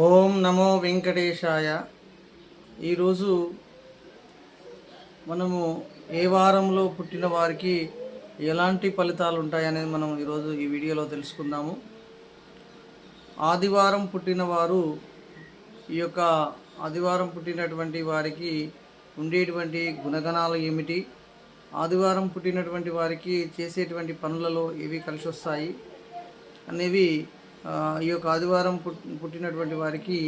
ఓం నమో వెంకటేశాయ. ఈరోజు మనము ఏ వారంలో పుట్టిన వారికి ఎలాంటి ఫలితాలు ఉంటాయనేది మనం ఈరోజు ఈ వీడియోలో తెలుసుకుందాము. ఆదివారం పుట్టిన వారు ఈ యొక్క ఆదివారం పుట్టినటువంటి వారికి ఉండేటువంటి గుణగణాలు ఏమిటి? ఆదివారం పుట్టినటువంటి వారికి చేసేటువంటి పనులలో ఏవి కలిసి వస్తాయి అనేవి ఈ యొక్క ఆదివారం పుట్టినటువంటి వారికి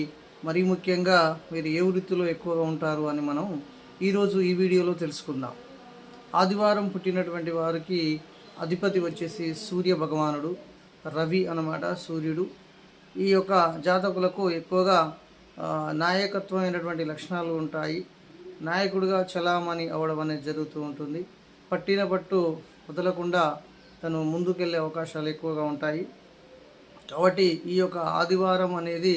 మరీ ముఖ్యంగా మీరు ఏ వృత్తిలో ఎక్కువగా ఉంటారు అని మనం ఈరోజు ఈ వీడియోలో తెలుసుకుందాం. ఆదివారం పుట్టినటువంటి వారికి అధిపతి వచ్చేసి సూర్య భగవానుడు రవి అన్నమాట సూర్యుడు. ఈ యొక్క జాతకులకు ఎక్కువగా నాయకత్వమైనటువంటి లక్షణాలు ఉంటాయి. నాయకుడిగా చలామణి అవ్వడం అనేది జరుగుతూ ఉంటుంది. పట్టిన పట్టు వదలకుండా తను ముందుకెళ్ళే అవకాశాలు ఎక్కువగా ఉంటాయి. కాబట్టి ఈ యొక్క ఆదివారం అనేది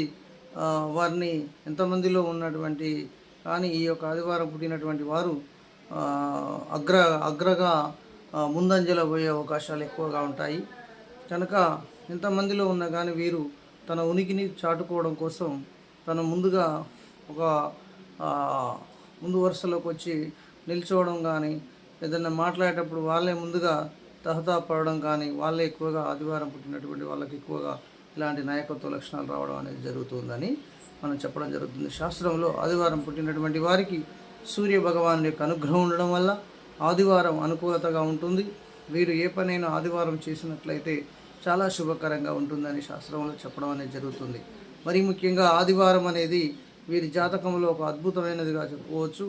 వారిని ఎంతమందిలో ఉన్నటువంటి కానీ ఈ యొక్క ఆదివారం పుట్టినటువంటి వారు అగ్ర అగ్రగా ఆ, ముందంజలో పోయే అవకాశాలు ఎక్కువగా ఉంటాయి. కనుక ఎంతమందిలో ఉన్నా కానీ వీరు తన ఉనికిని చాటుకోవడం కోసం తను ముందుగా ఒక ముందు వరుసలోకి వచ్చి నిల్చోవడం కానీ ఏదైనా మాట్లాడేటప్పుడు వాళ్ళే ముందుగా తహతా పడడం కానీ వాళ్ళే ఎక్కువగా ఆదివారం పుట్టినటువంటి వాళ్ళకి ఎక్కువగా ఇలాంటి నాయకత్వ లక్షణాలు రావడం అనేది జరుగుతుందని మనం చెప్పడం జరుగుతుంది. శాస్త్రంలో ఆదివారం పుట్టినటువంటి వారికి సూర్య భగవాన్ యొక్క అనుగ్రహం ఉండడం వల్ల ఆదివారం అనుకూలతగా ఉంటుంది. వీరు ఏ పనైనా ఆదివారం చేసినట్లయితే చాలా శుభకరంగా ఉంటుందని శాస్త్రంలో చెప్పడం అనేది జరుగుతుంది. మరి ముఖ్యంగా ఆదివారం అనేది వీరి జాతకంలో ఒక అద్భుతమైనదిగా చెప్పుకోవచ్చు.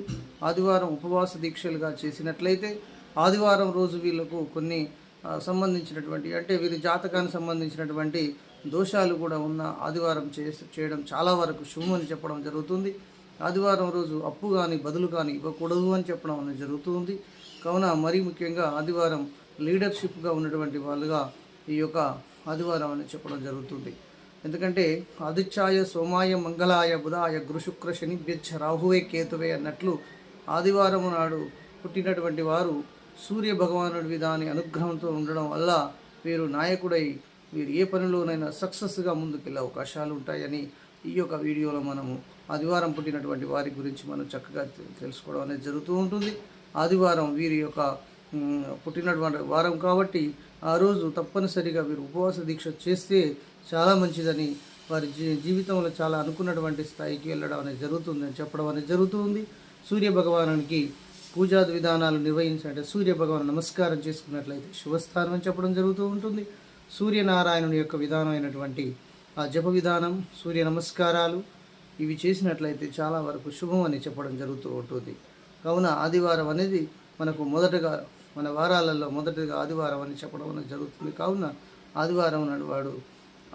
ఆదివారం ఉపవాస దీక్షలుగా చేసినట్లయితే ఆదివారం రోజు వీళ్ళకు కొన్ని సంబంధించినటువంటి అంటే వీరి జాతకానికి సంబంధించినటువంటి దోషాలు కూడా ఉన్న ఆదివారం చేసి చేయడం చాలా వరకు శుభమని చెప్పడం జరుగుతుంది. ఆదివారం రోజు అప్పు కానీ బదులు కానీ ఇవ్వకూడదు అని చెప్పడం అనేది జరుగుతుంది. కావున మరీ ముఖ్యంగా ఆదివారం లీడర్షిప్గా ఉన్నటువంటి వాళ్ళుగా ఈ యొక్క ఆదివారం అని చెప్పడం జరుగుతుంది. ఎందుకంటే ఆదిత్యాయ సోమాయ మంగళాయ బుధాయ గురుశుక్ర శనిభ్యచ్చ రాహువే కేతువే అన్నట్లు ఆదివారం నాడు పుట్టినటువంటి వారు సూర్య భగవానుడి విధాని అనుగ్రహంతో ఉండడం వల్ల వీరు నాయకుడై వీరు ఏ పనిలోనైనా సక్సెస్గా ముందుకెళ్ళే అవకాశాలు ఉంటాయని ఈ యొక్క వీడియోలో మనము ఆదివారం పుట్టినటువంటి వారి గురించి మనం చక్కగా తెలుసుకోవడం అనేది జరుగుతూ ఉంటుంది. ఆదివారం వీరి యొక్క పుట్టినటువంటి వారం కాబట్టి ఆ రోజు తప్పనిసరిగా వీరు ఉపవాస దీక్ష చేస్తే చాలా మంచిదని వారి జీ జీవితంలో చాలా అనుకున్నటువంటి స్థాయికి వెళ్ళడం అనేది జరుగుతుందని చెప్పడం అనేది జరుగుతుంది సూర్య భగవానునికి పూజాది విధానాలు నిర్వహించాలంటే సూర్య భగవాన్ నమస్కారం చేసుకున్నట్లయితే శుభస్థానం అని చెప్పడం జరుగుతూ ఉంటుంది. సూర్యనారాయణుని యొక్క విధానం అయినటువంటి ఆ జప విధానం సూర్య నమస్కారాలు ఇవి చేసినట్లయితే చాలా వరకు శుభం అని చెప్పడం జరుగుతూ ఉంటుంది. కావున ఆదివారం అనేది మనకు మొదటగా మన వారాలలో మొదటిగా ఆదివారం అని చెప్పడం అనేది జరుగుతుంది. కావున ఆదివారం నాడు వాడు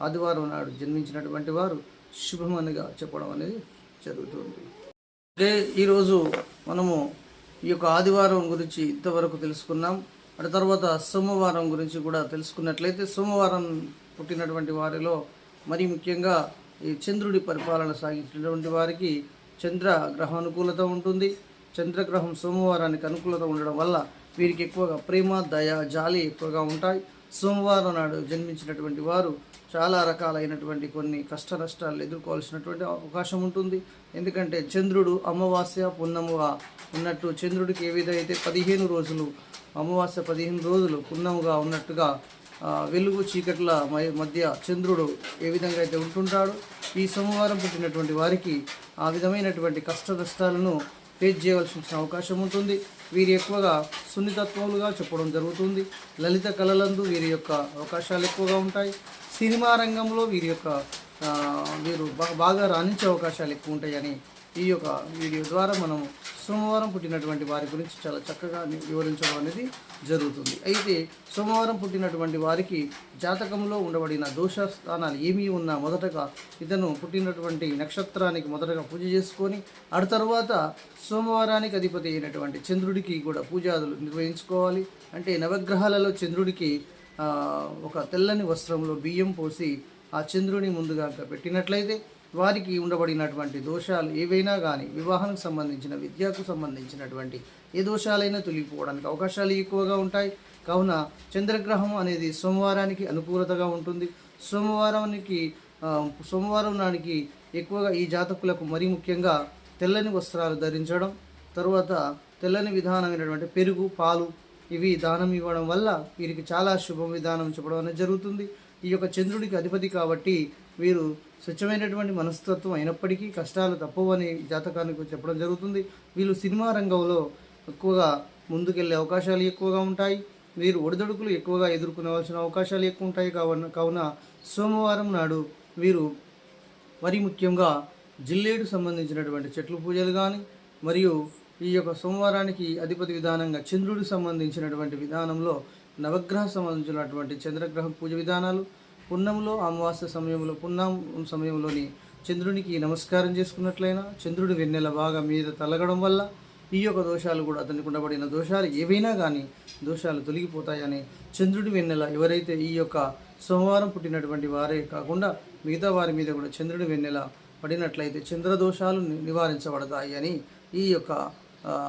ఆదివారం నాడు జన్మించినటువంటి వారు శుభమనిగా చెప్పడం అనేది జరుగుతుంది. అంటే ఈరోజు మనము ఈ యొక్క ఆదివారం గురించి ఇంతవరకు తెలుసుకున్నాం. అటు తర్వాత సోమవారం గురించి కూడా తెలుసుకున్నట్లయితే సోమవారం పుట్టినటువంటి వారిలో మరీ ముఖ్యంగా ఈ చంద్రుడి పరిపాలన సాగించినటువంటి వారికి చంద్ర గ్రహ అనుకూలత ఉంటుంది. చంద్రగ్రహం సోమవారానికి అనుకూలత ఉండడం వల్ల వీరికి ఎక్కువగా ప్రేమ దయ జాలి ఎక్కువగా ఉంటాయి. సోమవారం నాడు జన్మించినటువంటి వారు చాలా రకాలైనటువంటి కొన్ని కష్ట నష్టాలు ఎదుర్కోవాల్సినటువంటి అవకాశం ఉంటుంది. ఎందుకంటే చంద్రుడు అమావాస్య పున్నముగా ఉన్నట్టు చంద్రుడికి ఏ విధైతే పదిహేను రోజులు అమావాస్య పదిహేను రోజులు పున్నముగా ఉన్నట్టుగా వెలుగు చీకట్ల మ- మధ్య చంద్రుడు ఏ విధంగా అయితే ఉంటుంటాడు ఈ సోమవారం పుట్టినటువంటి వారికి ఆ విధమైనటువంటి కష్ట నష్టాలను ఫేస్ చేయవలసిన అవకాశం ఉంటుంది. వీరు ఎక్కువగా సున్నితత్వములుగా చెప్పడం జరుగుతుంది. లలిత కళలందు వీరి యొక్క అవకాశాలు ఎక్కువగా ఉంటాయి. సినిమా రంగంలో వీరి యొక్క వీరు బాగా రాణించే అవకాశాలు ఎక్కువ ఉంటాయని ఈ యొక్క వీడియో ద్వారా మనం సోమవారం పుట్టినటువంటి వారి గురించి చాలా చక్కగా వివరించడం అనేది జరుగుతుంది. అయితే సోమవారం పుట్టినటువంటి వారికి జాతకంలో ఉండబడిన దోష స్థానాలు ఏమీ ఉన్నా మొదటగా ఇతను పుట్టినటువంటి నక్షత్రానికి మొదటగా పూజ చేసుకొని ఆ తర్వాత సోమవారానికి అధిపతి అయినటువంటి చంద్రుడికి కూడా పూజాదులు నిర్వహించుకోవాలి. అంటే నవగ్రహాలలో చంద్రుడికి ఒక తెల్లని వస్త్రంలో బియ్యం పోసి ఆ చంద్రుని ముందుగా పెట్టినట్లయితే వారికి ఉండబడినటువంటి దోషాలు ఏవైనా కానీ వివాహానికి సంబంధించిన విద్యకు సంబంధించినటువంటి ఏ దోషాలైనా తొలగిపోవడానికి అవకాశాలు ఎక్కువగా ఉంటాయి. కావున చంద్రగ్రహం అనేది సోమవారానికి అనుకూలతగా ఉంటుంది. సోమవారానికి సోమవారం నాటికి ఎక్కువగా ఈ జాతకులకు మరీ ముఖ్యంగా తెల్లని వస్త్రాలు ధరించడం తరువాత తెల్లని విధానమైనటువంటి పెరుగు పాలు ఇవి దానం ఇవ్వడం వల్ల వీరికి చాలా శుభ విధానం చెప్పడం అనేది జరుగుతుంది. ఈ యొక్క చంద్రుడికి అధిపతి కాబట్టి వీరు స్వచ్ఛమైనటువంటి మనస్తత్వం అయినప్పటికీ కష్టాలు తప్పవని జాతకానికి చెప్పడం జరుగుతుంది. వీళ్ళు సినిమా రంగంలో ఎక్కువగా ముందుకెళ్ళే అవకాశాలు ఎక్కువగా ఉంటాయి. వీరు ఒడిదొడుకులు ఎక్కువగా ఎదుర్కొనవలసిన అవకాశాలు ఎక్కువ ఉంటాయి. కావున కావున సోమవారం నాడు వీరు మరి ముఖ్యంగా జిల్లేడు సంబంధించినటువంటి చెట్లు పూజలు కానీ మరియు ఈ యొక్క సోమవారానికి అధిపతి విధానంగా చంద్రుడికి సంబంధించినటువంటి విధానంలో నవగ్రహ సంబంధించినటువంటి చంద్రగ్రహ పూజ విధానాలు పున్నంలో అమావాస్య సమయంలో పున్నం సమయంలోని చంద్రునికి నమస్కారం చేసుకున్నట్లయినా చంద్రుడి వెన్నెల బాగా మీద తలగడం వల్ల ఈ యొక్క దోషాలు కూడా అతనికి ఉండబడిన దోషాలు ఏవైనా కానీ దోషాలు తొలగిపోతాయని చంద్రుడి వెన్నెల ఎవరైతే ఈ యొక్క సోమవారం పుట్టినటువంటి వారే కాకుండా మిగతా వారి మీద కూడా చంద్రుడి వెన్నెల పడినట్లయితే చంద్రదోషాలు ని- నివారించబడతాయి అని ఈ యొక్క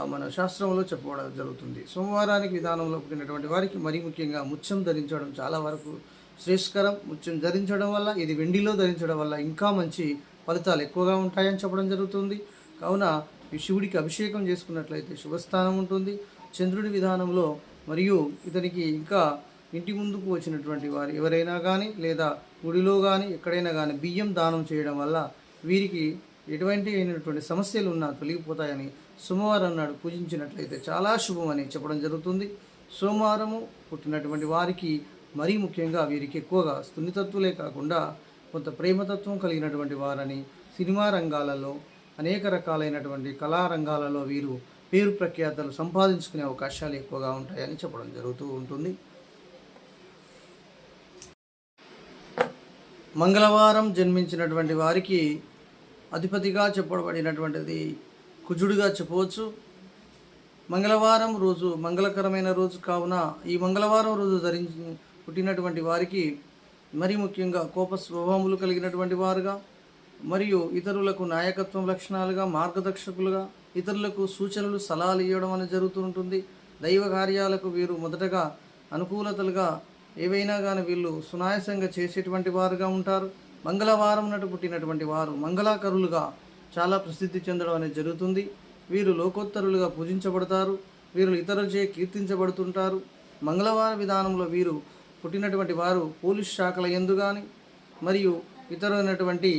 మన శాస్త్రంలో చెప్పబడడం జరుగుతుంది. సోమవారానికి విధానంలో పుట్టినటువంటి వారికి మరీ ముఖ్యంగా ముత్యం ధరించడం చాలా వరకు శ్రేష్కరం ముత్యం ధరించడం వల్ల ఇది వెండిలో ధరించడం వల్ల ఇంకా మంచి ఫలితాలు ఎక్కువగా ఉంటాయని చెప్పడం జరుగుతుంది. కావున ఈ శివుడికి అభిషేకం చేసుకున్నట్లయితే శుభస్థానం ఉంటుంది. చంద్రుడి విధానంలో మరియు ఇతనికి ఇంకా ఇంటి ముందుకు వచ్చినటువంటి వారు ఎవరైనా కానీ లేదా గుడిలో కానీ ఎక్కడైనా కానీ బియ్యం దానం చేయడం వల్ల వీరికి ఎటువంటి అయినటువంటి సమస్యలు ఉన్నా తొలగిపోతాయని సోమవారం నాడు పూజించినట్లయితే చాలా శుభమని చెప్పడం జరుగుతుంది. సోమవారము పుట్టినటువంటి వారికి మరీ ముఖ్యంగా వీరికి ఎక్కువగా సున్నితత్వలే కాకుండా కొంత ప్రేమతత్వం కలిగినటువంటి వారని సినిమా రంగాలలో అనేక రకాలైనటువంటి కళారంగాలలో వీరు పేరు ప్రఖ్యాతలు సంపాదించుకునే అవకాశాలు ఎక్కువగా ఉంటాయని చెప్పడం జరుగుతూ ఉంటుంది. మంగళవారం జన్మించినటువంటి వారికి అధిపతిగా చెప్పబడినటువంటిది కుజుడుగా చెప్పవచ్చు. మంగళవారం రోజు మంగళకరమైన రోజు కావున ఈ మంగళవారం రోజు ధరించి పుట్టినటువంటి వారికి మరి ముఖ్యంగా కోప స్వభావములు కలిగినటువంటి వారుగా మరియు ఇతరులకు నాయకత్వం లక్షణాలుగా మార్గదర్శకులుగా ఇతరులకు సూచనలు సలహాలు ఇవ్వడం అనేది జరుగుతూ ఉంటుంది. దైవ కార్యాలకు వీరు మొదటగా అనుకూలతలుగా ఏవైనా కానీ వీళ్ళు సునాయాసంగా చేసేటువంటి వారుగా ఉంటారు. మంగళవారం నటు పుట్టినటువంటి వారు మంగళాకరులుగా చాలా ప్రసిద్ధి చెందడం అనేది జరుగుతుంది. వీరు లోకోత్తరులుగా పూజించబడతారు. వీరు ఇతరులచే కీర్తించబడుతుంటారు. మంగళవార విధానంలో వీరు పుట్టినటువంటి వారు పోలీస్ శాఖల ఎందు కానీ మరియు ఇతరమైనటువంటి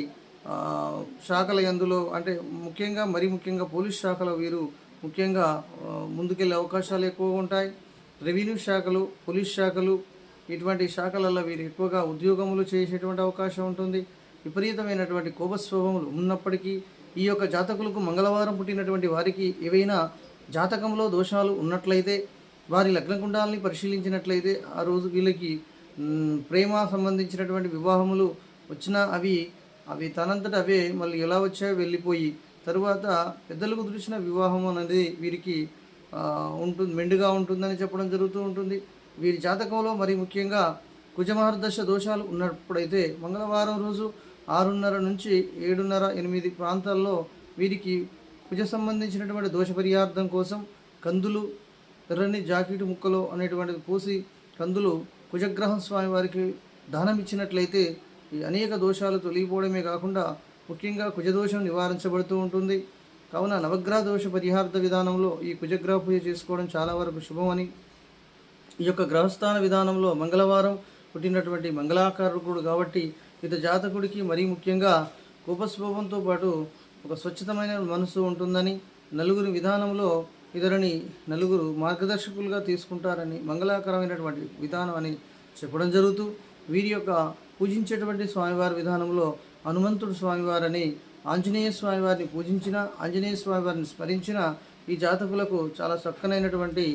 శాఖల ఎందులో అంటే ముఖ్యంగా మరి ముఖ్యంగా పోలీస్ శాఖలో వీరు ముఖ్యంగా ముందుకెళ్ళే అవకాశాలు ఎక్కువగా ఉంటాయి. రెవెన్యూ శాఖలు పోలీస్ శాఖలు ఇటువంటి శాఖలలో వీరు ఎక్కువగా ఉద్యోగములు చేసేటువంటి అవకాశం ఉంటుంది. విపరీతమైనటువంటి కోపస్వభములు ఉన్నప్పటికీ ఈ యొక్క జాతకులకు మంగళవారం పుట్టినటువంటి వారికి ఏవైనా జాతకంలో దోషాలు ఉన్నట్లయితే వారి లగ్నకుండాలని పరిశీలించినట్లయితే ఆ రోజు వీళ్ళకి ప్రేమ సంబంధించినటువంటి వివాహములు వచ్చినా అవి అవి తనంతట అవే మళ్ళీ ఎలా వచ్చాయో వెళ్ళిపోయి తరువాత పెద్దలకు దృష్టిన వివాహం అనేది వీరికి ఉంటుంది మెండుగా ఉంటుందని చెప్పడం జరుగుతూ ఉంటుంది. వీరి జాతకంలో మరి ముఖ్యంగా కుజమహర్దశ దోషాలు ఉన్నప్పుడైతే మంగళవారం రోజు ఆరున్నర నుంచి ఏడున్నర ఎనిమిది ప్రాంతాల్లో వీరికి కుజ సంబంధించినటువంటి దోష పరిహార్థం కోసం కందులు ఎర్రని జాకెట్ ముక్కలు అనేటువంటిది పోసి కందులు కుజగ్రహం స్వామి వారికి దానం ఇచ్చినట్లయితే ఈ అనేక దోషాలు తొలగిపోవడమే కాకుండా ముఖ్యంగా కుజదోషం నివారించబడుతూ ఉంటుంది. కావున నవగ్రహ దోష పరిహార్థ విధానంలో ఈ కుజగ్రహ పూజ చేసుకోవడం చాలా వరకు శుభమని. ఈ యొక్క గ్రహస్థాన విధానంలో మంగళవారం పుట్టినటువంటి మంగళాకారకుడు కాబట్టి ఇత జాతకుడికి మరీ ముఖ్యంగా కోపస్వభావంతో పాటు ఒక స్వచ్ఛతమైన మనసు ఉంటుందని. నలుగురి విధానంలో ఇతరుని నలుగురు మార్గదర్శకులుగా తీసుకుంటారని మంగళకరమైనటువంటి విధానం అని చెప్పడం జరుగుతూ వీరి యొక్క పూజించేటువంటి స్వామివారి విధానంలో హనుమంతుడు స్వామివారని ఆంజనేయ స్వామివారిని పూజించిన ఆంజనేయ స్వామివారిని స్మరించిన ఈ జాతకులకు చాలా చక్కనైనటువంటి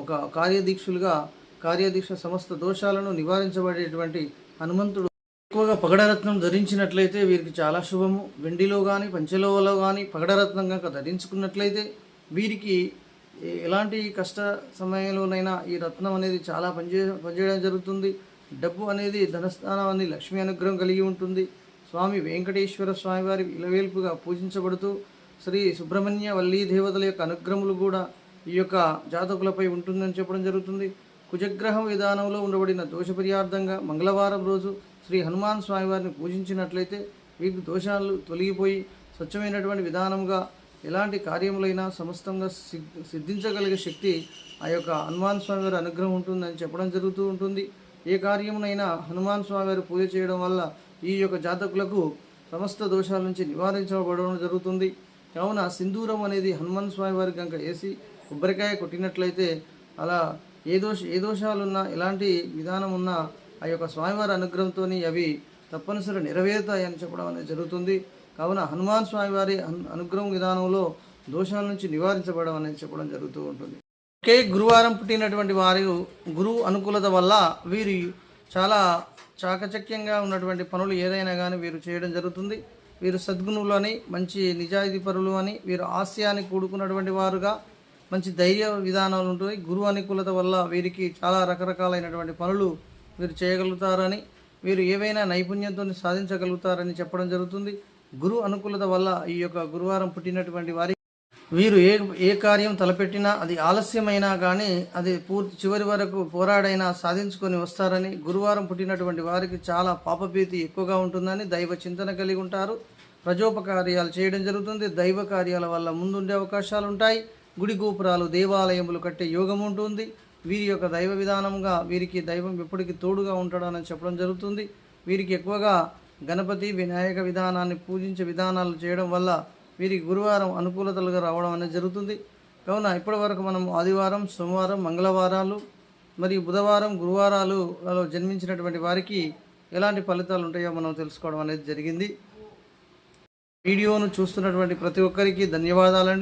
ఒక కార్యదీక్షులుగా కార్యదీక్ష సమస్త దోషాలను నివారించబడేటువంటి హనుమంతుడు. ఎక్కువగా పగడరత్నం ధరించినట్లయితే వీరికి చాలా శుభము. వెండిలో కానీ పంచలోవలో కానీ పగడరత్నం కనుక ధరించుకున్నట్లయితే వీరికి ఎలాంటి కష్ట సమయంలోనైనా ఈ రత్నం అనేది చాలా పనిచే పనిచేయడం జరుగుతుంది. డబ్బు అనేది ధనస్థానం అని లక్ష్మీ అనుగ్రహం కలిగి ఉంటుంది. స్వామి వెంకటేశ్వర స్వామివారి ఇలవేల్పుగా పూజించబడుతూ శ్రీ సుబ్రహ్మణ్య వల్లీ దేవతల యొక్క అనుగ్రహములు కూడా ఈ యొక్క జాతకులపై ఉంటుందని చెప్పడం జరుగుతుంది. కుజగ్రహం విధానంలో ఉండబడిన దోష పర్యార్థంగా మంగళవారం రోజు శ్రీ హనుమాన్ స్వామివారిని పూజించినట్లయితే వీటి దోషాలు తొలగిపోయి స్వచ్ఛమైనటువంటి విధానంగా ఎలాంటి కార్యములైనా సమస్తంగా సిద్- సిద్ధించగలిగే శక్తి ఆ యొక్క హనుమాన్ స్వామి వారి అనుగ్రహం ఉంటుందని చెప్పడం జరుగుతూ ఉంటుంది. ఏ కార్యమునైనా హనుమాన్ స్వామి గారు పూజ చేయడం వల్ల ఈ యొక్క జాతకులకు సమస్త దోషాల నుంచి నివారించబడడం జరుగుతుంది. కావున సింధూరం అనేది హనుమాన్ స్వామి వారి కనుక వేసి కొబ్బరికాయ కొట్టినట్లయితే అలా ఏ దోష ఏ దోషాలున్నా ఎలాంటి విధానం ఉన్నా ఆ యొక్క స్వామివారి అనుగ్రహంతో అవి తప్పనిసరి నెరవేరుతాయని చెప్పడం అనేది జరుగుతుంది. కావున హనుమాన్ స్వామి వారి అనుగ్రహం విధానంలో దోషాల నుంచి నివారించబడడం అనేది చెప్పడం జరుగుతూ ఉంటుంది. ఒకే గురువారం పుట్టినటువంటి వారు గురువు అనుకూలత వల్ల వీరు చాలా చాకచక్యంగా ఉన్నటువంటి పనులు ఏదైనా కానీ వీరు చేయడం జరుగుతుంది. వీరు సద్గుణులు అని మంచి నిజాయితీ పరులు అని వీరు ఆశయాన్ని కూడుకున్నటువంటి వారుగా మంచి ధైర్య విధానాలు ఉంటుంది గురువు అనుకూలత వల్ల వీరికి చాలా రకరకాలైనటువంటి పనులు వీరు చేయగలుగుతారని వీరు ఏవైనా నైపుణ్యంతో సాధించగలుగుతారని చెప్పడం జరుగుతుంది. గురు అనుకూలత వల్ల ఈ యొక్క గురువారం పుట్టినటువంటి వారి వీరు ఏ ఏ కార్యం తలపెట్టినా అది ఆలస్యమైనా కానీ అది పూర్తి చివరి వరకు పోరాడైనా సాధించుకొని వస్తారని గురువారం పుట్టినటువంటి వారికి చాలా పాపభీతి ఎక్కువగా ఉంటుందని దైవ చింతన కలిగి ఉంటారు. ప్రజోపకార్యాలు చేయడం జరుగుతుంది. దైవ కార్యాల వల్ల ముందుండే అవకాశాలు ఉంటాయి గుడి గోపురాలు దేవాలయములు కట్టే యోగం ఉంటుంది. వీరి యొక్క దైవ విధానంగా వీరికి దైవం ఎప్పటికీ తోడుగా ఉంటాడని చెప్పడం జరుగుతుంది. వీరికి ఎక్కువగా గణపతి వినాయక విధానాన్ని పూజించే విధానాలు చేయడం వల్ల వీరికి గురువారం అనుకూలతలుగా రావడం అనేది జరుగుతుంది. కావున ఇప్పటి వరకు మనం ఆదివారం సోమవారం మంగళవారాలు మరియు బుధవారం గురువారాలలో జన్మించినటువంటి వారికి ఎలాంటి ఫలితాలు ఉంటాయో మనం తెలుసుకోవడం అనేది జరిగింది. వీడియోను చూస్తున్నటువంటి ప్రతి ఒక్కరికి ధన్యవాదాలండి.